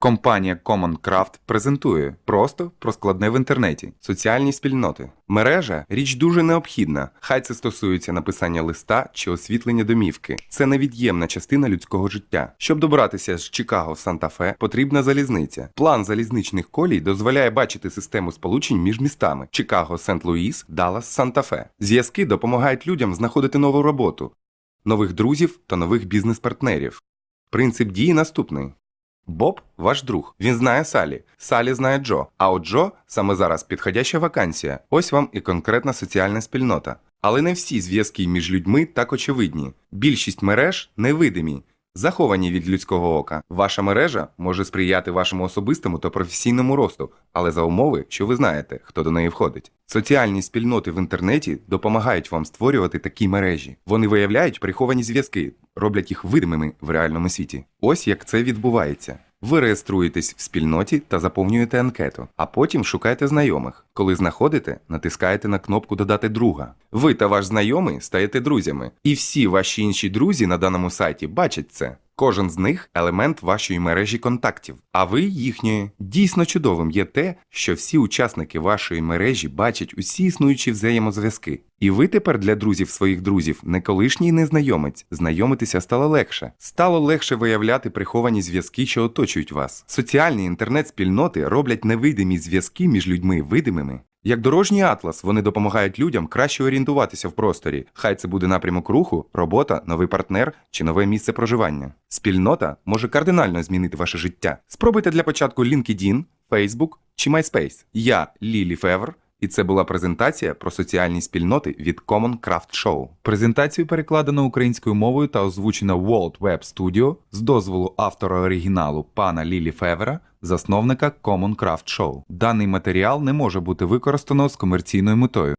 Компанія CommonCraft презентує просто про складне в інтернеті, соціальні спільноти. Мережа річ дуже необхідна. Хай це стосується написання листа чи освітлення домівки. Це невід'ємна частина людського життя. Щоб добратися з Чикаго в Санта-Фе, потрібна залізниця. План залізничних колій дозволяє бачити систему сполучень між містами Чикаго, Сент-Луїс, Даллас, Санта-Фе. Зв'язки допомагають людям знаходити нову роботу, нових друзів та нових бізнес-партнерів. Принцип дії наступний. Боб ваш друг. Він знає Салі. Салі знає Джо. А от Джо саме зараз підходяща вакансія. Ось вам і конкретна соціальна спільнота. Але не всі зв'язки між людьми так очевидні. Більшість мереж невидимі, заховані від людського ока. Ваша мережа може сприяти вашому особистому та професійному росту, але за умови, що ви знаєте, хто до неї входить. Соціальні спільноти в інтернеті допомагають вам створювати такі мережі. Вони виявляють приховані зв'язки, роблять їх видимими в реальному світі. Ось як це відбувається. Ви реєструєтесь в спільноті та заповнюєте анкету, а потім шукаєте знайомих. Коли знаходите, натискаєте на кнопку Додати друга. Ви та ваш знайомий стаєте друзями, і всі ваші інші друзі на даному сайті бачать це. Кожен з них елемент вашої мережі контактів, а ви їхньої. Дійсно чудовим є те, що всі учасники вашої мережі бачать усі існуючі взаємозв'язки. І ви тепер для друзів своїх друзів не колишній незнайомець. Знайомитися стало легше. Стало легше виявляти приховані зв'язки, що оточують вас. Соціальні інтернет-спільноти роблять невидимі зв'язки між людьми видимими. Як дорожній атлас, вони допомагають людям краще орієнтуватися в просторі. Хай це буде напрямок руху, робота, новий партнер чи нове місце проживання. Спільнота може кардинально змінити ваше життя. Спробуйте для початку LinkedIn, Facebook чи MySpace. Я Лілі Февр. І це була презентація про соціальні спільноти від Common Craft Show. Презентацію перекладено українською мовою та озвучено World Web Studio з дозволу автора оригіналу пана Лілі Февера, засновника Common Craft Show. Даний матеріал не може бути використано з комерційною метою.